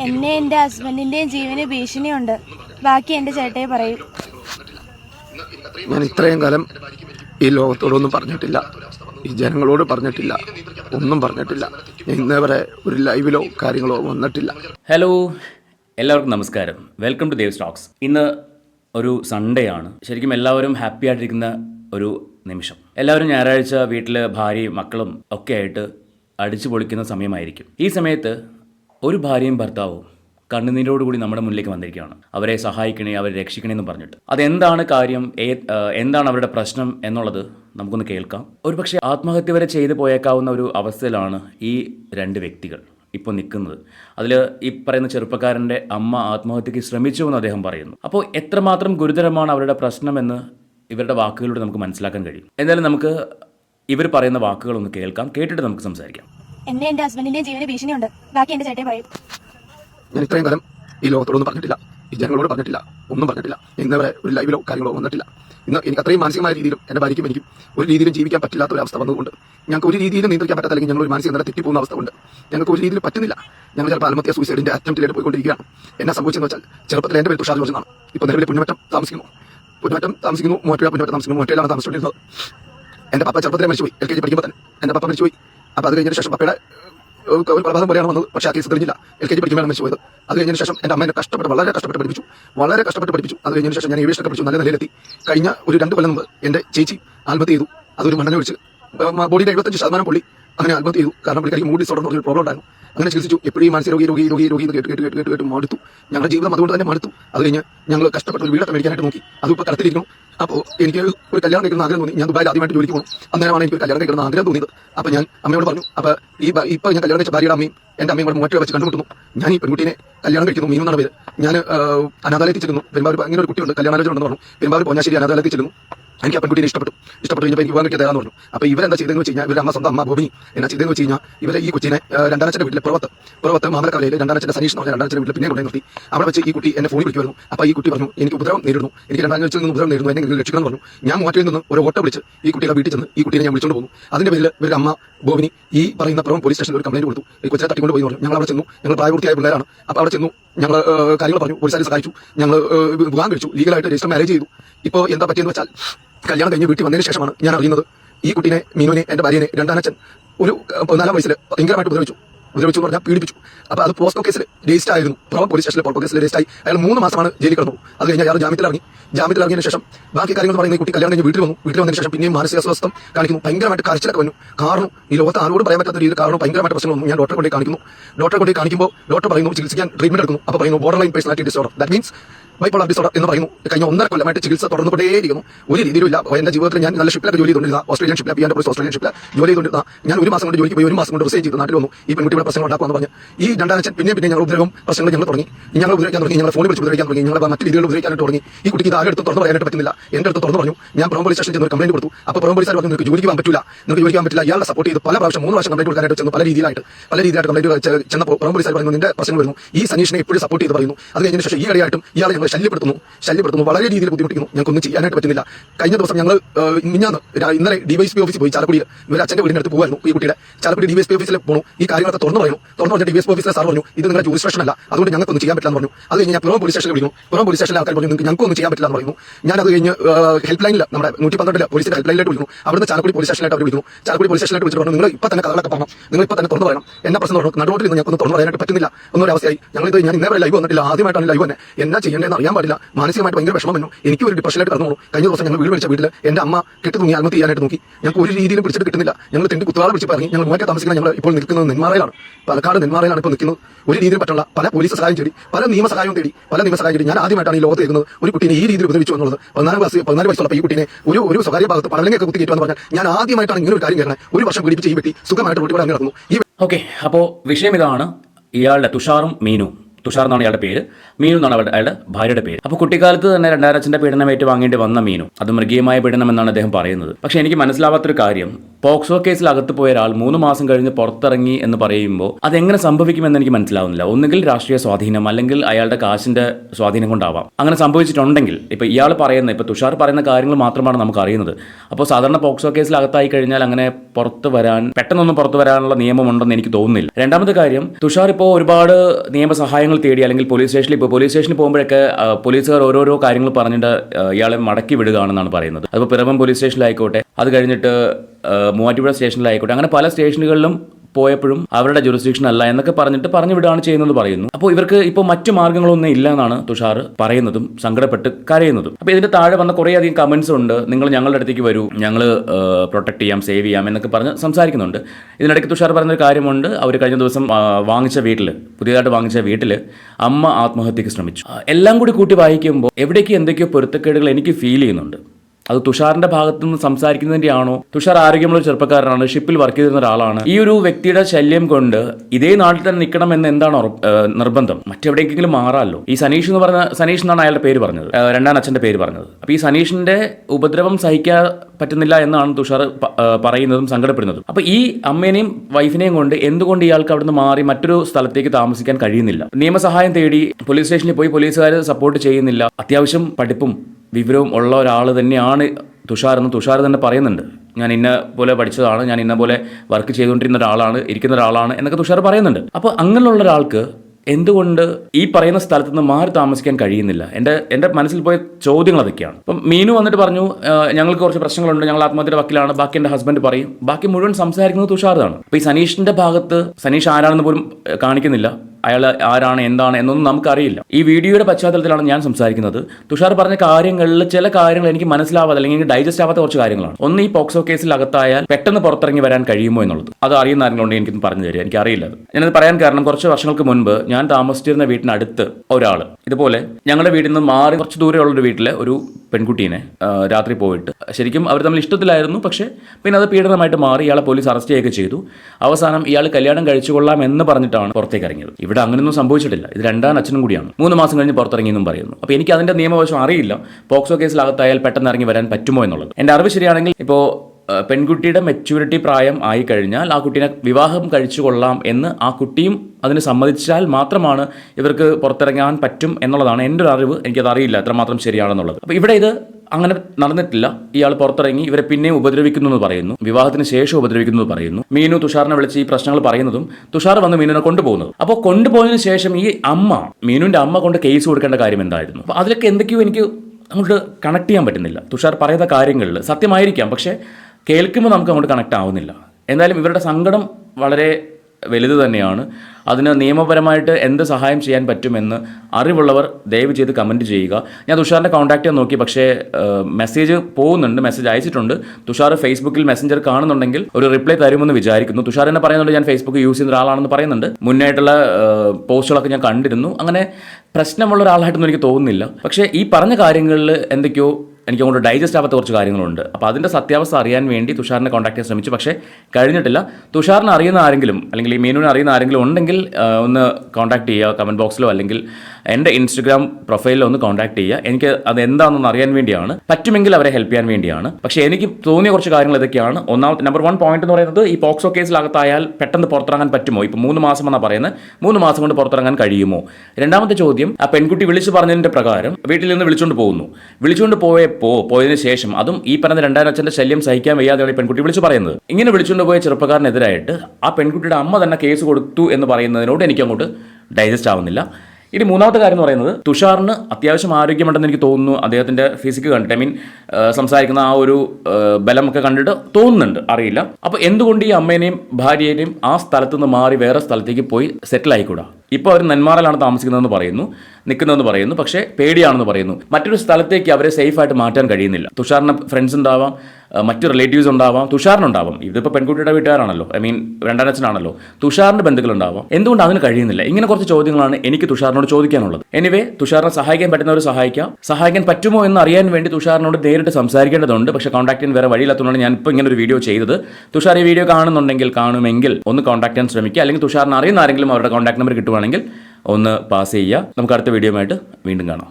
എന്നെ എന്റെ ഹസ്ബൻഡിന്റെയും ജീവന് ഭീഷണിയുണ്ട്. ബാക്കി എന്റെ ചേട്ടയെ പറയും. ഞാൻ ഇത്രയും കാലം ഈ ലോകത്തോടൊന്നും പറഞ്ഞിട്ടില്ല. ഈ ജനങ്ങളോട് പറഞ്ഞിട്ടില്ല. ഒന്നും പറഞ്ഞിട്ടില്ല. ഇന്നേവരെ ഇന്നേ വരെ ഒരു ലൈവിലോ കാര്യങ്ങളോ വന്നിട്ടില്ല. ഹലോ എല്ലാവർക്കും നമസ്കാരം. വെൽക്കം ടു ദേവ് സ്റ്റോക്സ് ഇന്ന് ഒരു സൺഡേ ആണ്. ശരിക്കും എല്ലാവരും ഹാപ്പി ആയിട്ടിരിക്കുന്ന ഒരു നിമിഷം. എല്ലാവരും ഞായറാഴ്ച വീട്ടിൽ ഭാര്യയും മക്കളും ഒക്കെ ആയിട്ട് അടിച്ചു പൊളിക്കുന്ന സമയമായിരിക്കും. ഈ സമയത്ത് ഒരു ഭാര്യയും ഭർത്താവും കണ്ണുനീരോടുകൂടി നമ്മുടെ മുന്നിലേക്ക് വന്നിരിക്കുകയാണ്. അവരെ സഹായിക്കണേ അവരെ രക്ഷിക്കണേ എന്ന് പറഞ്ഞിട്ട്. അതെന്താണ് കാര്യം? എന്താണ് അവരുടെ പ്രശ്നം എന്നുള്ളത് നമുക്കൊന്ന് കേൾക്കാം. ഒരുപക്ഷെ ആത്മഹത്യ വരെ ചെയ്തു പോയേക്കാവുന്ന ഒരു അവസ്ഥയിലാണ് ഈ രണ്ട് വ്യക്തികൾ ഇപ്പോൾ നിൽക്കുന്നത്. അതിൽ ഈ പറയുന്ന ചെറുപ്പക്കാരന്റെ അമ്മ ആത്മഹത്യക്ക് ശ്രമിച്ചു എന്ന് അദ്ദേഹം പറയുന്നു. അപ്പോൾ എത്രമാത്രം ഗുരുതരമാണ് അവരുടെ പ്രശ്നമെന്ന് ഇവരുടെ വാക്കുകളിലൂടെ നമുക്ക് മനസ്സിലാക്കാൻ കഴിയും. എന്തായാലും നമുക്ക് ഇവർ പറയുന്ന വാക്കുകളൊന്ന് കേൾക്കാം കേട്ടിട്ട് നമുക്ക് സംസാരിക്കാം. എന്നെ എന്റെ ഹസ്ബൻഡിന്റെയും ജീവന് ഭീഷണിയുണ്ട്. ബാക്കി എന്റെ ചേട്ടയെ പറയും. ഞാൻ ഇത്രയും കാലം ഈ ലോകത്തോടൊന്നും പറഞ്ഞിട്ടില്ല. ഈ ജനങ്ങളോട് പറഞ്ഞിട്ടില്ല. ഒന്നും പറഞ്ഞിട്ടില്ല. ഇന്നവരെ ഇന്നേ ഒരു ലൈവിലോ കാര്യങ്ങളോ വന്നിട്ടില്ല. ഇന്ന് എനിക്ക് അത്രയും മാനസികമായ രീതിയിലും എന്റെ ഭാര്യയ്ക്കും എനിക്കും ഒരു രീതിയിലും ജീവിക്കാൻ പറ്റില്ലാത്ത ഒരു അവസ്ഥ വന്നതുകൊണ്ട് ഞങ്ങൾക്ക് ഒരു രീതിയിലും നിയന്ത്രിക്കാൻ പറ്റാത്ത അല്ലെങ്കിൽ ഞങ്ങൾ ഒരു മാനസിക നില തെറ്റിപ്പോകുന്ന അവസ്ഥ ഉണ്ട്. ഞങ്ങൾക്ക് ഒരു രീതിയിൽ പറ്റുന്നില്ല. ഞങ്ങൾ ചിലപ്പോൾ ആത്മഹത്യ സൂയിസൈഡിന്റെ അറ്റംപ്റ്റിലേക്ക് പോയിക്കൊണ്ടിരിക്കുകയാണ്. എന്നാ സംഭവിച്ചെന്ന് വെച്ചാൽ ചെറുപ്പത്തിൽ എന്റെ പേര് തുഷാർ ജോർജ് ഇപ്പൊ നിലവിലെ പുന്നമറ്റം താമസിക്കുന്നു. പുന്നമറ്റം താമസിക്കുന്നു മോറ്റ പുന്നമറ്റം താമസിക്കുന്നു മോറ്റയിലാണ് താമസിച്ചുകൊണ്ടിരുന്നത്. എന്റെ പപ്പ ചെറുപ്പത്തിലെ മരിച്ചുപോയി. എൽ കെ ജി പഠിക്കുമ്പോൾ തന്നെ എന്റെ പപ്പ മരിച്ചുപോയി. അപ്പോൾ അത് കഴിഞ്ഞ ശേഷം പപ്പയുടെ ഒരു പ്രഭാതം പോലെയാണ് വന്നത്. പക്ഷേ ആ കേസ് തെളിഞ്ഞില്ല. എൽ കെ ജി പഠിക്കുമ്പോൾ മരിച്ചു പോയത്. അത് കഴിഞ്ഞ ശേഷം എന്റെ അമ്മേനെ കഷ്ടപ്പെട്ട് വളരെ കഷ്ടപ്പെട്ട് പഠിപ്പിച്ചു. വളരെ കഷ്ടപ്പെട്ട് പഠിപ്പിച്ചു. അത് കഴിഞ്ഞ ശേഷം ഞാൻ ഏവിയേഷനൊക്കെ പഠിച്ചു. നല്ല നിലയിലെത്തി. കഴിഞ്ഞ ഒരു രണ്ട് കൊല്ലം മുമ്പ് എന്റെ ചേച്ചി ആത്മഹത്യ ചെയ്തു. അതൊരു മണ്ണനെ ഒഴിച്ച് ബോഡിയുടെ എഴുപത്തഞ്ച് ശതമാനം പൊള്ളി. അങ്ങനെ ആത്മഹത്യ ചെയ്തു. കാരണം പുള്ളിക്കാരി മൂഡ് ഡിസോർഡർ എന്ന് പറഞ്ഞൊരു പ്രോബ്ലം ഉണ്ടായിരുന്നു. അങ്ങനെ ചികിത്സിച്ചു. എപ്പോഴും മാനസിക രോഗി രോഗി രോഗി രോഗി എന്ന് കേട്ട് കേട്ട് കേട്ട് കേട്ട് മടുത്തു. ഞങ്ങളുടെ ജീവിതം അതുകൊണ്ട് തന്നെ മടുത്തു. അത് കഴിഞ്ഞ് ഞങ്ങൾ കഷ്ടപ്പെട്ട് ഒരു വീടൊക്കെ മേടിക്കാനായിട്ട് നോക്കി. അതിപ്പോൾ കടത്തിലിരിക്കണം അപ്പോൾ എനിക്ക് ഒരു കല്യാണം കഴിക്കുന്ന ആഗ്രഹം തോന്നി. ഞാൻ ദുബായിൽ ആദ്യമായിട്ട് ജോലിക്ക് പോകും അന്നേരമാണ് എനിക്ക് ഒരു കല്യാണം കഴിക്കുന്ന ആഗ്രഹം തോന്നിയത്. അപ്പോൾ ഞാൻ അമ്മയോട് പറഞ്ഞു അപ്പോൾ ഈ ഇപ്പോൾ ഞാൻ കല്യാണം കഴിച്ച ഭാര്യയുടെ അമ്മയും എന്റെ അമ്മയും കൂടെ മൂവാറ്റുപുഴ വെച്ച് കണ്ടുമുട്ടുന്നു ഞാൻ ഈ പെൺകുട്ടിനെ കല്യാണം കഴിക്കുന്നു. മീനു പേര്. ഞാൻ അനാഥാലയത്തിൽ ചെല്ലുന്നു. പെരുമ്പാവൂർ ഇങ്ങനെ ഒരു കുട്ടിയുണ്ട്. കല്യാണാലോചന ഉണ്ടെന്ന് പറഞ്ഞു. പെരുമ്പാവൂർ പോഞ്ഞാശ്ശേരി അനാഥാലയത്തിൽ ചെല്ലുന്നു. എനിക്ക് ആ പെൺകുട്ടിയെ ഇഷ്ടപ്പെട്ടു. ഇഷ്ടപ്പെട്ടു കഴിഞ്ഞപ്പോൾ എനിക്ക് വിവാഹം കിട്ടിയത് പറഞ്ഞു. അപ്പോൾ ഇവരെന്താ ചെയ്തതെന്ന് വെച്ച് കഴിഞ്ഞാൽ ഇവരുടെ അമ്മ സ്വന്തം അമ്മ ഭൂമി. എന്നാ ചെയ്തതെന്ന് വെച്ച് കഴിഞ്ഞാൽ ഇവരെ ഈ കൊച്ചിനെ രണ്ടാനച്ചന്റെ വീട്ടിലെ പുറത്ത് പുറത്ത് മാമലക്കവലയിൽ രണ്ടാനച്ചന്റെ സനീഷ് എന്ന് പറഞ്ഞ രണ്ടാനച്ചന്റെ വീട്ടിൽ പിന്നെ കൊണ്ടു നിർത്തി. അവിടെ വെച്ച് ഈ കുട്ടി എന്നെ ഫോണിൽ വിളിക്കുമായിരുന്നു. അപ്പോൾ ഈ കുട്ടി പറഞ്ഞു എനിക്ക് ഉപദ്രവം നേരിടുന്നു. എനിക്ക് രണ്ടാനച്ചിൽ നിന്ന് ഉപദ്രവം നേരിടുന്നു. എന്നെ രക്ഷിക്കണം പറഞ്ഞു. ഞാൻ മാറ്റിൽ നിന്ന് ഒരു ഓട്ടോ വിളിച്ച് ഈ കുട്ടിയുടെ വീട്ടിൽ ചെന്ന് ഈ കുട്ടിയെ ഞാൻ വിളിച്ചുകൊണ്ട് പോകുന്നു. അതിന്റെ പേരിൽ ഇവരുടെ അമ്മ ബോബിനി ഈ പറയുന്ന പുറം പോലീസ് സ്റ്റേഷനിൽ ഒരു കംപ്ലൈന്റ് കൊടുത്തു. ഈ കൊച്ചിനെ തട്ടിക്കൊണ്ട് പോയി പറഞ്ഞു. ഞങ്ങൾ അവിടെ ചെന്നു. ഞങ്ങൾ പ്രായപൂർത്തിയായ പിള്ളേരാണ്. അപ്പോൾ അവിടെ ചെന്നു. ഞങ്ങൾ കാര്യങ്ങൾ പറഞ്ഞു. പോലീസുകാരെ സഹായിച്ചു. ഞങ്ങൾ വിവാഹം കഴിച്ചു. ലീഗലായിട്ട് രജിസ്റ്റർ മാരേജ് ചെയ്തു. ഇപ്പോൾ എന്താ പറ്റിയെന്ന് വെച്ചാൽ കല്യാണം കഴിഞ്ഞ് വീട്ടിൽ വന്നതിന് ശേഷമാണ് ഞാൻ അറിയുന്നത്. ഈ കുട്ടീനെ മീനുവിനെ എന്റെ ഭാര്യനെ രണ്ടാനച്ഛൻ ഒരു നാലാം വയസ്സിൽ ഭയങ്കരമായിട്ട് ഉപദ്രവിച്ചു. ഉപദ്രവിച്ചു എന്ന് പറഞ്ഞാൽ പീഡിപ്പിച്ചു. അപ്പോൾ അത് പോസ്കോ കേസിൽ രജിസ്റ്റർ ആയിരുന്നു. പ്രോ പോലീസ് സ്റ്റേഷനിൽ പോസ്കോ കേസിൽ രജിസ്റ്റർ ആയി. അയാൾ മൂന്ന് മാസമാണ് ജയിലിൽ കിടന്നു. അത് കഴിഞ്ഞ് അയാൾ ജാമ്യത്തിൽ ഇറങ്ങിയതിന് ശേഷം ബാക്കി കാര്യങ്ങൾ പറയുന്നത് കുട്ടി കല്യാണം കഴിഞ്ഞ് വീട്ടിൽ വന്നു. വീട്ടിൽ വന്നതിന് ശേഷം പിന്നെയും മാനസിക അസ്വസ്ഥം കാണിക്കുന്നു. ഭയങ്കരമായിട്ട് കരച്ചിലൊക്കെ വന്നു. കാരണം ഈ ലോകത്ത് ആരോട് പറയാൻ പറ്റാത്ത രീതിയിൽ കാരണം ഭയങ്കരമായിട്ട് പ്രശ്നം വന്നു. ഞാൻ ഡോക്ടറെ കൊണ്ടേ കാണിക്കുന്നു. ഡോക്ടറെ കൊണ്ടേ കാണിക്കുമ്പോൾ ഡോക്ടർ പറയുന്നു ചികിത്സിക്കാൻ ട്രീറ്റ്മെന്റ് എടുക്കുന്നു. അപ്പോൾ പറയുന്നു borderline personality disorder that means bipolar disorder എന്ന് പറയുന്നു. കഴിഞ്ഞ ഒന്നര കൊല്ലമായിട്ട് ചികിത്സ തുടർന്നുകൊണ്ടേയിരിക്കുന്നു. ഒരു രീതിയിലില്ല എന്റെ ജീവിതത്തിൽ ഞാൻ നല്ല ഷിപ്പിലൊക്കെ ജോലി ചെയ്തുകൊണ്ടിരുന്ന ഓസ്ട്രേലിയൻ ഷിപ്പിലെ പിയാന്റെ പോലീസ് ഓസ്ട്രേലിയൻ ഷിപ്പിലെ ജോലി ചെയ്തുകൊണ്ടിരുന്ന ഞാൻ ഒരു മാസം കൊണ്ട് ജോലിക്ക് പോയി ഒരു മാസം കൊണ്ട് റിസൈൻ ചെയ്ത് നാട്ടിൽ വന്നു. ഈ പെൺകുട്ടിയുടെ പ്രശ്നങ്ങൾ ഉണ്ടാക്കുമെന്ന് പറഞ്ഞ് ഈ രണ്ടാഴ്ച പിന്നെ പിന്നെ ഞങ്ങൾ ഉപദ്രവം പ്രശ്നങ്ങൾ ഞങ്ങൾ തുടങ്ങി. ഞങ്ങൾ ഉപദ്രവിക്കാൻ തുടങ്ങി ഞങ്ങൾ ഫോണിൽ വിളിച്ച് ഉപദ്രവിക്കാൻ തുടങ്ങി ഞങ്ങൾ മറ്റു രീതികൾ ഉപദ്രവിക്കാനായിട്ട് തുടങ്ങി. ഈ കുട്ടിക്ക് ഇത് ആകെ എടുത്ത് തുറന്നു പറയാനായിട്ട് പറ്റുന്നില്ല. എന്റെ അടുത്ത് തുറന്നു പറഞ്ഞു ഞാൻ പ്രോ പോലീസ് സ്റ്റേഷനിൽ ചെന്ന് ഒരു കംപ്ലൈന്റ് കൊടുത്തു. അപ്പോൾ പ്രോ പോലീസ് പറഞ്ഞു നിങ്ങൾക്ക് ജോലിക്ക് പോകാൻ പറ്റില്ല നിങ്ങൾക്ക് ജോലിക്കാൻ പറ്റില്ല. ഇയാളെ സപ്പോർട്ട് ചെയ്ത് പല പ്രാവശ്യം മൂന്ന് പ്രാവശ്യം കംപ്ലൈന്റ് കൊടുക്കാനായിട്ട് ചെന്ന് പല രീതിയിലായിട്ട് പല രീതിയിലായിട്ട് കംപ്ലൈന്റ് ചെന്നപ്പോൾ പ്രോ പോലീസ് പറയുന്നു നിന്റെ പ്രശ്നങ്ങൾ വരുന്നു. ഈ സനീഷിനെ എപ്പോഴും സപ്പോർട്ട് ചെയ്ത് പറയുന്നു. അത് കഴിഞ്ഞ ശേഷം ഈ ഇടയായിട്ടും ഇയാളെ ഞങ്ങൾ ശല്യപ്പെടുത്തുന്നു ശല്യപ്പെടുത്തുന്നു വളരെ രീതിയിൽ ബുദ്ധിമുട്ടിക്കുന്നു. ഞങ്ങൾക്കൊന്നും ചെയ്യാനായിട്ട് പറ്റുന്നില്ല. കഴിഞ്ഞ ദിവസം ഞങ്ങൾ മിഞ്ഞാന്ന് ഇന്നലെ ഡിവൈഎസ്പി ഓഫീസിൽ പോയി ചാലക്കുടിയിൽ ഒരു അച്ഛന്റെ വീടിന്റെ അടുത്ത് പോകുമായിരുന്നു ഈ കുട്ടിയുടെ. ചാലക്കുടി ഡിവൈഎസ്പി ഓഫീസിൽ പോകണു ഈ കാര്യങ്ങളൊക്കെ തുറന്നു പറയുന്നു. തുറന്നു പറഞ്ഞ ഡിവൈഎസ്പി ഓഫീസിലെ സാർ പറഞ്ഞു ഇത് നിങ്ങളുടെ ജൂറിസ്ട്രേഷൻ അല്ല. അതുകൊണ്ട് ഞങ്ങൾക്ക് ഒന്നും ചെയ്യാൻ പറ്റില്ല എന്ന് പറഞ്ഞു. അത് കഴിഞ്ഞ് ഞാൻ പുറം പോലീസ് സ്റ്റേഷനിൽ വിളിക്കുന്നു. പുറം പോലീസ് സ്റ്റേഷനിലെ ആൾക്കാർ പറഞ്ഞു നിങ്ങൾക്ക് ഞങ്ങൾക്കൊന്നും ചെയ്യാൻ പറ്റില്ല എന്ന് പറയുന്നു. ഞാൻ അത് കഴിഞ്ഞ് ഹെൽപ്പ് ലൈനിൽ നമ്മുടെ നൂറ്റി പന്ത്രണ്ടിലെ പോലീസിന്റെ ഹെൽപ്പ് ലൈനിലേക്ക് വിളിക്കുന്നു. അവിടുന്ന് ചാലക്കുടി പോലീസ് സ്റ്റേഷനിലായിട്ട് അവർ വിളിക്കുന്നു. ചാലക്കുടി പോലീസ് സ്റ്റേഷനിലായിട്ട് വിളിച്ചിട്ട് പറഞ്ഞു നിങ്ങൾ ഇപ്പോൾ തന്നെ കഥകളൊക്കെ പറഞ്ഞു. നിങ്ങൾ ഇപ്പോൾ തന്നെ തുറന്നു പറയണം. എന്നെ പ്രശ്നം? പറഞ്ഞു നടുവോട്ടിൽ നിന്ന് ഞങ്ങൾക്ക് തുറന്നു പറയാനായിട്ട് പറ്റുന്നില്ല. എന്നൊരു അവസ്ഥയായി. ഞങ്ങൾ ഇത് ഞാൻ ഇന്നേ ലൈവ് വന്നിട്ടില്ല. ആദ്യമായിട്ടാണ് ലൈവ് തന്നെ എന്നാ ചെയ്യേണ്ടതെന്ന് അറിയാൻ പാടില്ല. മാനസികമായിട്ട് ഭയങ്കര വിഷമം വന്നു. എനിക്ക് ഒരു ഡിപ്രഷനായിട്ട് കടന്നു കഴിഞ്ഞ ദിവസം ഞങ്ങൾ വീട് വിളിച്ച വീട്ടിൽ എന്റെ അമ്മ കെട്ടി തൂങ്ങി ആത്മഹത്യ ചെയ്യാനായിട്ട് നോക്കി. ഞങ്ങൾക്ക് ഒരു രീതിയിലും പിടിച്ചിട്ട് കിട്ടുന്നില്ല. ഞങ്ങൾ തെണ്ടി കുത്തുവാളെ വിളിച്ച് പറഞ്ഞ് ഞങ്ങൾ മൂവാറ്റ താമസിക്കുന്ന ഞങ്ങൾ ഇപ്പോൾ നിൽക്കുന്നത് നെന്മാറയിലാണ്. പാലക്കാട് നെന്മാറയിലാണ് ഇപ്പോൾ നിൽക്കുന്നത്. ഒരു രീതിയിൽ പറ്റുള്ള പല പോലീസ് സഹായം തേടി പല നിയമ സഹായം തേടി പല നിയമ സഹായം തേടി ഞാൻ ആദ്യമായിട്ടാണ് ഈ ലോകത്ത് എഴുതുന്നത് ഒരു കുട്ടീനെ ഈ രീതിയിൽ ഉപദ്രവിച്ചു എന്നുള്ളത് പതിനാല് വയസ്സ് പതിനാല് വയസ്സുള്ള ഈ കുട്ടീനെ ഒരു ഒരു സ്വകാര്യ ഭാഗത്ത് പടലങ്ങയൊക്കെ കുത്തി കയറ്റുമെന്ന് പറഞ്ഞാൽ ഞാൻ ആദ്യമായിട്ടാണ് ഇങ്ങനെ ഒരു കാര്യം കേൾക്കുന്നത്. ഒരു വർഷം പീഡിപ്പിച്ച് ഈ വ്യക്തി സുഖമായിട്ട് റോട്ടിൽ നടന്നു ഓക്കെ അപ്പോൾ വിഷയം ഇതാണ്. ഇയാളുടെ തുഷാറും മീനും തുഷാർ എന്നാണ് അയാളുടെ പേര്. മീനു എന്നാണ് അയാളുടെ ഭാര്യയുടെ പേര്. അപ്പോൾ കുട്ടിക്കാലത്ത് തന്നെ രണ്ടായിരച്ചന്റെ പീഡനം ഏറ്റുവാങ്ങേണ്ടി വന്ന മീനു. അത് മൃഗീയമായ പീഡനം എന്നാണ് അദ്ദേഹം പറയുന്നത്. പക്ഷേ എനിക്ക് മനസ്സിലാവാത്തൊരു കാര്യം. പോക്സോ കേസിൽ അകത്ത് പോയ ഒരാൾ മൂന്ന് മാസം കഴിഞ്ഞ് പുറത്തിറങ്ങി എന്ന് പറയുമ്പോൾ അത് അതെങ്ങനെ സംഭവിക്കുമെന്ന് എനിക്ക് മനസ്സിലാവുന്നില്ല. ഒന്നുകിൽ രാഷ്ട്രീയ സ്വാധീനം അല്ലെങ്കിൽ അയാളുടെ കാശിന്റെ സ്വാധീനം കൊണ്ടാവാം. അങ്ങനെ സംഭവിച്ചിട്ടുണ്ടെങ്കിൽ ഇപ്പൊ ഇയാൾ പറയുന്ന ഇപ്പൊ തുഷാർ പറയുന്ന കാര്യങ്ങൾ മാത്രമാണ് നമുക്ക് അറിയുന്നത് അപ്പോൾ സാധാരണ പോക്സോ കേസിൽ അകത്തായി കഴിഞ്ഞാൽ അങ്ങനെ പുറത്ത് വരാൻ പെട്ടെന്നൊന്നും പുറത്ത് വരാനുള്ള നിയമമുണ്ടെന്ന് എനിക്ക് തോന്നുന്നില്ല. രണ്ടാമത്തെ കാര്യം തുഷാർ ഇപ്പോൾ ഒരുപാട് നിയമസഹായങ്ങൾ തേടി അല്ലെങ്കിൽ പോലീസ് സ്റ്റേഷനിൽ ഇപ്പോൾ പോലീസ് സ്റ്റേഷനിൽ പോകുമ്പോഴൊക്കെ പോലീസുകാർ ഓരോരോ കാര്യങ്ങൾ പറഞ്ഞിട്ട് ഇയാളെ മടക്കി വിടുകയാണെന്നാണ് പറയുന്നത്. അതിപ്പോൾ പിറവം പോലീസ് സ്റ്റേഷനിലായിക്കോട്ടെ അത് കഴിഞ്ഞിട്ട് മൂവാറ്റുപുഴ സ്റ്റേഷനിലായിക്കോട്ടെ അങ്ങനെ പല സ്റ്റേഷനുകളിലും പോയപ്പോഴും അവരുടെ ജുറിസ്ഡിക്ഷൻ അല്ല എന്നൊക്കെ പറഞ്ഞിട്ട് പറഞ്ഞു വിടുകയാണ് ചെയ്യുന്നത് പറയുന്നു. അപ്പോൾ ഇവർക്ക് ഇപ്പോൾ മറ്റു മാർഗങ്ങളൊന്നും ഇല്ല എന്നാണ് തുഷാർ പറയുന്നതും സങ്കടപ്പെട്ട് കരയുന്നതും. അപ്പോൾ ഇതിന്റെ താഴെ വന്ന കുറേ അധികം കമന്റ്സ് ഉണ്ട്. നിങ്ങൾ ഞങ്ങളുടെ അടുത്തേക്ക് വരൂ. ഞങ്ങൾ പ്രൊട്ടക്ട് ചെയ്യാം സേവ് ചെയ്യാം എന്നൊക്കെ പറഞ്ഞ് സംസാരിക്കുന്നുണ്ട്. ഇതിനിടയ്ക്ക് തുഷാർ പറഞ്ഞൊരു കാര്യമുണ്ട്. അവർ കഴിഞ്ഞ ദിവസം വാങ്ങിച്ച വീട്ടിൽ പുതിയതായിട്ട് വാങ്ങിച്ച വീട്ടിൽ അമ്മ ആത്മഹത്യക്ക് ശ്രമിച്ചു. എല്ലാം കൂടി കൂട്ടി വായിക്കുമ്പോൾ എവിടേക്ക് എന്തൊക്കെയോ പൊരുത്തക്കേടുകൾ എനിക്ക് ഫീൽ ചെയ്യുന്നുണ്ട്. അത് തുഷാറിന്റെ ഭാഗത്തു നിന്ന് സംസാരിക്കുന്നതിന്റെ ആണോ തുഷാർ ആരോഗ്യമുള്ള ഒരു ചെറുപ്പക്കാരനാണ് ഷിപ്പിൽ വർക്ക് ചെയ്തിരുന്ന ഒരാളാണ്. ഈ ഒരു വ്യക്തിയുടെ ശല്യം കൊണ്ട് ഇതേ നാട്ടിൽ തന്നെ നിൽക്കണം എന്ന് എന്താണ് നിർബന്ധം? മറ്റെവിടെയെങ്കിലും മാറാമല്ലോ. ഈ സനീഷ് എന്ന് പറഞ്ഞ സനീഷ് എന്നാണ് അയാളുടെ പേര് പറഞ്ഞത്. രണ്ടാം അച്ഛന്റെ പേര് പറഞ്ഞത്. അപ്പൊ ഈ സനീഷിന്റെ ഉപദ്രവം സഹിക്കാൻ പറ്റുന്നില്ല എന്നാണ് തുഷാർ പറയുന്നതും സങ്കടപ്പെടുന്നതും. അപ്പൊ ഈ അമ്മേനെയും വൈഫിനെയും കൊണ്ട് എന്തുകൊണ്ട് ഇയാൾക്ക് അവിടുന്ന് മാറി മറ്റൊരു സ്ഥലത്തേക്ക് താമസിക്കാൻ കഴിയുന്നില്ല? നിയമസഹായം തേടി പോലീസ് സ്റ്റേഷനിൽ പോയി പോലീസുകാർ സപ്പോർട്ട് ചെയ്യുന്നില്ല. അത്യാവശ്യം പഠിപ്പും വിവരവും ഉള്ള ഒരാൾ തന്നെയാണ് തുഷാർ എന്ന് തുഷാർ തന്നെ പറയുന്നുണ്ട്. ഞാൻ ഇന്ന പോലെ പഠിച്ചതാണ് ഞാൻ ഇന്ന പോലെ വർക്ക് ചെയ്തുകൊണ്ടിരുന്ന ഒരാളാണ് ഇരിക്കുന്ന ഒരാളാണ് എന്നൊക്കെ തുഷാർ പറയുന്നുണ്ട്. അപ്പോൾ അങ്ങനെയുള്ള ഒരാൾക്ക് എന്തുകൊണ്ട് ഈ പറയുന്ന സ്ഥലത്ത് നിന്ന് മാറി താമസിക്കാൻ കഴിയുന്നില്ല? എന്റെ എന്റെ മനസ്സിൽ പോയ ചോദ്യങ്ങൾ അതൊക്കെയാണ്. അപ്പം മീനു വന്നിട്ട് പറഞ്ഞു ഞങ്ങൾക്ക് കുറച്ച് പ്രശ്നങ്ങളുണ്ട് ഞങ്ങൾ ആത്മഹത്യയുടെ വക്കിലാണ് ബാക്കി എന്റെ ഹസ്ബൻഡ് പറയും. ബാക്കി മുഴുവൻ സംസാരിക്കുന്നത് തുഷാറാണ് അപ്പോൾ ഈ സനീഷിന്റെ ഭാഗത്ത് സനീഷ് ആരാണെന്ന് പോലും കാണിക്കുന്നില്ല. അയാൾ ആരാണ് എന്താണ് എന്നൊന്നും നമുക്കറിയില്ല. ഈ വീഡിയോയുടെ പശ്ചാത്തലത്തിലാണ് ഞാൻ സംസാരിക്കുന്നത്. തുഷാർ പറഞ്ഞ കാര്യങ്ങളിൽ ചില കാര്യങ്ങൾ എനിക്ക് മനസ്സിലാവാതെ അല്ലെങ്കിൽ എനിക്ക് ഡൈജസ്റ്റ് ആവാത്ത കുറച്ച് കാര്യങ്ങളാണ്. ഒന്ന് ഈ പോക്സോ കേസിൽ അകത്തായാൽ പെട്ടെന്ന് പുറത്തിറങ്ങി വരാൻ കഴിയുമോ എന്നുള്ളത്. അത് അറിയുന്ന ആരെങ്കിലും എനിക്ക് പറഞ്ഞു തരിക. എനിക്ക് അറിയില്ല ഞാനത് പറയാൻ കാരണം കുറച്ച് വർഷങ്ങൾക്ക് മുൻപ് ഞാൻ താമസിച്ചിരുന്ന വീട്ടിനടുത്ത് ഒരാൾ ഇതുപോലെ ഞങ്ങളുടെ വീട്ടിൽ നിന്ന് മാറി കുറച്ച് ദൂരെയുള്ള ഒരു വീട്ടിലെ ഒരു പെൺകുട്ടീനെ രാത്രി പോയിട്ട്. ശരിക്കും അവർ തമ്മിൽ ഇഷ്ടത്തിലായിരുന്നു. പക്ഷേ പിന്നെ അത് പീഡനമായിട്ട് മാറി ഇയാളെ പോലീസ് അറസ്റ്റ് ചെയ്യുകയൊക്കെ ചെയ്തു. അവസാനം ഇയാൾ കല്യാണം കഴിച്ചുകൊള്ളാം എന്ന് പറഞ്ഞിട്ടാണ് പുറത്തേക്ക് ഇറങ്ങിയത്. ഇവിടെ അങ്ങനെയൊന്നും സംഭവിച്ചിട്ടില്ല. ഇത് രണ്ടാം അച്ഛനും കൂടിയാണ്. മൂന്ന് മാസം കഴിഞ്ഞ് പുറത്തിറങ്ങിയെന്നും പറയുന്നു. അപ്പോൾ എനിക്ക് അതിന്റെ നിയമവശം അറിയില്ല. പോക്സോ കേസിലകത്തായാൽ പെട്ടെന്ന് ഇറങ്ങി വരാൻ പറ്റുമോ എന്നുള്ളത്. എന്റെ അറിവ് ശരിയാണെങ്കിൽ ഇപ്പോൾ പെൺകുട്ടിയുടെ മെച്യൂരിറ്റി പ്രായം ആയി കഴിഞ്ഞാൽ ആ കുട്ടീനെ വിവാഹം കഴിച്ചു കൊള്ളാം എന്ന് ആ കുട്ടിയും അതിന് സമ്മതിച്ചാൽ മാത്രമാണ് ഇവർക്ക് പുറത്തിറങ്ങാൻ പറ്റും എന്നുള്ളതാണ് എന്റെ ഒരു അറിവ്. എനിക്കത് അറിയില്ല. എത്രമാത്രം ശരിയാണെന്നുള്ളത്. അപ്പോൾ ഇവിടെ ഇത് അങ്ങനെ നടന്നിട്ടില്ല. ഇയാൾ പുറത്തിറങ്ങി ഇവരെ പിന്നെയും ഉപദ്രവിക്കുന്നു എന്ന് പറയുന്നു. വിവാഹത്തിന് ശേഷം ഉപദ്രവിക്കുന്നു എന്ന് പറയുന്നു. മീനു തുഷാറിനെ വിളിച്ച് ഈ പ്രശ്നങ്ങൾ പറയുന്നതും തുഷാർ വന്ന് മീനുവിനെ കൊണ്ടുപോകുന്നത്. അപ്പോൾ കൊണ്ടുപോയതിനു ശേഷം ഈ അമ്മ മീനുവിന്റെ അമ്മ കൊണ്ട് കേസ് കൊടുക്കേണ്ട കാര്യം എന്തായിരുന്നു? അപ്പോൾ അതിലൊക്കെ എന്തൊക്കെയോ എനിക്ക് അങ്ങോട്ട് കണക്ട് ചെയ്യാൻ പറ്റുന്നില്ല. തുഷാർ പറയുന്ന കാര്യങ്ങളിൽ സത്യമായിരിക്കാം. പക്ഷേ കേൾക്കുമ്പോൾ നമുക്ക് അങ്ങോട്ട് കണക്ട് ആവുന്നില്ല. എന്തായാലും ഇവരുടെ സങ്കടം വളരെ വലുത് തന്നെയാണ്. അതിന് നിയമപരമായിട്ട് എന്ത് സഹായം ചെയ്യാൻ പറ്റുമെന്ന് അറിവുള്ളവർ ദയവ് ചെയ്ത് കമന്റ് ചെയ്യുക. ഞാൻ തുഷാറിന്റെ കോൺടാക്റ്റ് നോക്കി പക്ഷേ മെസ്സേജ് പോകുന്നുണ്ട് മെസ്സേജ് അയച്ചിട്ടുണ്ട്. തുഷാർ ഫേസ്ബുക്കിൽ മെസ്സഞ്ചർ കാണുന്നുണ്ടെങ്കിൽ ഒരു റിപ്ലൈ തരുമെന്ന് വിചാരിക്കുന്നു. തുഷാർ എന്നെ പറയുന്നുണ്ട് ഞാൻ ഫേസ്ബുക്ക് യൂസ് ചെയ്യുന്ന ഒരാളാണെന്ന് പറയുന്നുണ്ട്. മുന്നായിട്ടുള്ള പോസ്റ്റുകളൊക്കെ ഞാൻ കണ്ടിരുന്നു. അങ്ങനെ പ്രശ്നമുള്ള ഒരാളായിട്ടൊന്നും എനിക്ക് തോന്നുന്നില്ല. പക്ഷേ ഈ പറഞ്ഞ കാര്യങ്ങളിൽ എന്തൊക്കെയോ എനിക്ക് അങ്ങോട്ട് ഡൈജസ്റ്റ് ആവാത്ത കുറച്ച് കാര്യങ്ങളുണ്ട്. അപ്പോൾ അതിന്റെ സത്യാവസ്ഥ അറിയാൻ വേണ്ടി തുഷാറിനെ കോൺടാക്ട് ചെയ്യാൻ ശ്രമിച്ചു. പക്ഷേ കഴിഞ്ഞിട്ടില്ല. തുഷാറിനെ അറിയുന്ന ആരെങ്കിലും അല്ലെങ്കിൽ ഈ മീനുവിനെ അറിയുന്ന ആരെങ്കിലും ഉണ്ടെങ്കിൽ ഒന്ന് കോൺടാക്ട് ചെയ്യുക കമന്റ് ബോക്സിലോ അല്ലെങ്കിൽ എന്റെ ഇൻസ്റ്റഗ്രാം പ്രൊഫൈലിൽ ഒന്ന് കോൺടാക്ട് ചെയ്യുക. എനിക്ക് അത് എന്താണെന്ന് അറിയാൻ വേണ്ടിയാണ്. പറ്റുമെങ്കിൽ അവരെ ഹെൽപ്പ് ചെയ്യാൻ വേണ്ടിയാണ്. പക്ഷേ എനിക്ക് തോന്നിയ കുറച്ച് കാര്യങ്ങൾ ഇതൊക്കെയാണ്. ഒന്നാമത്തെ നമ്പർ വൺ പോയിന്റ് എന്ന് പറയുന്നത് ഈ പോക്സോ കേസിലകത്തായാൽ പെട്ടെന്ന് പുറത്തിറങ്ങാൻ പറ്റുമോ? ഇപ്പോൾ മൂന്ന് മാസം എന്നാണ് പറയുന്നത്. മൂന്ന് മാസം കൊണ്ട് പുറത്തിറങ്ങാൻ കഴിയുമോ? രണ്ടാമത്തെ ചോദ്യം ആ പെൺകുട്ടി വിളിച്ചു പറഞ്ഞതിന്റെ പ്രകാരം വീട്ടിൽ നിന്ന് വിളിച്ചുകൊണ്ട് പോകുന്നു. വിളിച്ചുകൊണ്ട് പോയപ്പോൾ പോയതിനു ശേഷം അതും ഈ പറഞ്ഞ രണ്ടാം അച്ഛന്റെ ശല്യം സഹിക്കാൻ വയ്യാതെയാണ് ഈ പെൺകുട്ടി വിളിച്ചു പറയുന്നത്. ഇങ്ങനെ വിളിച്ചുകൊണ്ട് പോയ ചെറുപ്പക്കാരനെതിരായിട്ട് ആ പെൺകുട്ടിയുടെ അമ്മ തന്നെ കേസ് കൊടുത്തു എന്ന് പറയുന്നതിനോട് എനിക്ക് അങ്ങോട്ട് ഡൈജസ്റ്റ് ആവുന്നില്ല. ഇനി മൂന്നാമത്തെ കാര്യം എന്ന് പറയുന്നത് തുഷാറിന് അത്യാവശ്യം ആരോഗ്യമുണ്ടെന്ന് എനിക്ക് തോന്നുന്നു. അദ്ദേഹത്തിന്റെ ഫിസിക്ക് കണ്ടിട്ട് ഐ മീൻ സംസാരിക്കുന്ന ആ ഒരു ബലമൊക്കെ കണ്ടിട്ട് തോന്നുന്നുണ്ട്. അറിയില്ല. അപ്പോൾ എന്തുകൊണ്ട് ഈ അമ്മേനെയും ഭാര്യയെയും ആ സ്ഥലത്തുനിന്ന് മാറി വേറെ സ്ഥലത്തേക്ക് പോയി സെറ്റിൽ ആയിക്കൂടാ? ഇപ്പോൾ അവർ നെന്മാറയിലാണ് താമസിക്കുന്നതെന്ന് പറയുന്നു നിൽക്കുന്നതെന്ന് പറയുന്നു പക്ഷേ പേടിയാണെന്ന് പറയുന്നു. മറ്റൊരു സ്ഥലത്തേക്ക് അവരെ സേഫ് ആയിട്ട് മാറ്റാൻ കഴിയുന്നില്ല. തുഷാറിന് ഫ്രണ്ട്സ് ഉണ്ടാവാം മറ്റ് റിലേറ്റീവ്സ് ഉണ്ടാവാം. തുഷാറിനുണ്ടാവാം. ഇതിപ്പോൾ പെൺകുട്ടിയുടെ വീട്ടുകാരാണല്ലോ. I mean രണ്ടാനച്ഛനാണല്ലോ തുഷാറിന്റെ ബന്ധുക്കളുണ്ടാവാം. എന്തുകൊണ്ട് അതിന് കഴിയുന്നില്ല? ഇങ്ങനെ കുറച്ച് ചോദ്യങ്ങളാണ് എനിക്ക് തുഷാറിനോട് ചോദിക്കാനുള്ളത്. എനിവേ തുഷാറിനെ സഹായിക്കാൻ പറ്റുന്നവർ സഹായിക്കാം. സഹായിക്കാൻ പറ്റുമോ എന്ന് അറിയാൻ വേണ്ടി തുഷാറിനോട് നേരിട്ട് സംസാരിക്കേണ്ടതുണ്ട്. പക്ഷേ കോൺടാക്ട് ചെയ്യാൻ വേറെ വഴിയില്ലാത്തതുകൊണ്ടാണ് ഞാൻ ഇപ്പോൾ ഇങ്ങനെ ഒരു വീഡിയോ ചെയ്തത്. തുഷാർ ഈ വീഡിയോ കാണുന്നുണ്ടെങ്കിൽ കാണുമെങ്കിൽ ഒന്ന് കോൺടാക്ട് ചെയ്യാൻ ശ്രമിക്കുക. അല്ലെങ്കിൽ തുഷാറിന് അറിയുന്ന ആരെങ്കിലും അവരുടെ കോൺടാക്ട് നമ്പർ കിട്ടുവാണെങ്കിൽ ഒന്ന് പാസ് ചെയ്യുക. നമുക്ക് അടുത്ത വീഡിയോ ആയിട്ട് വീണ്ടും കാണാം.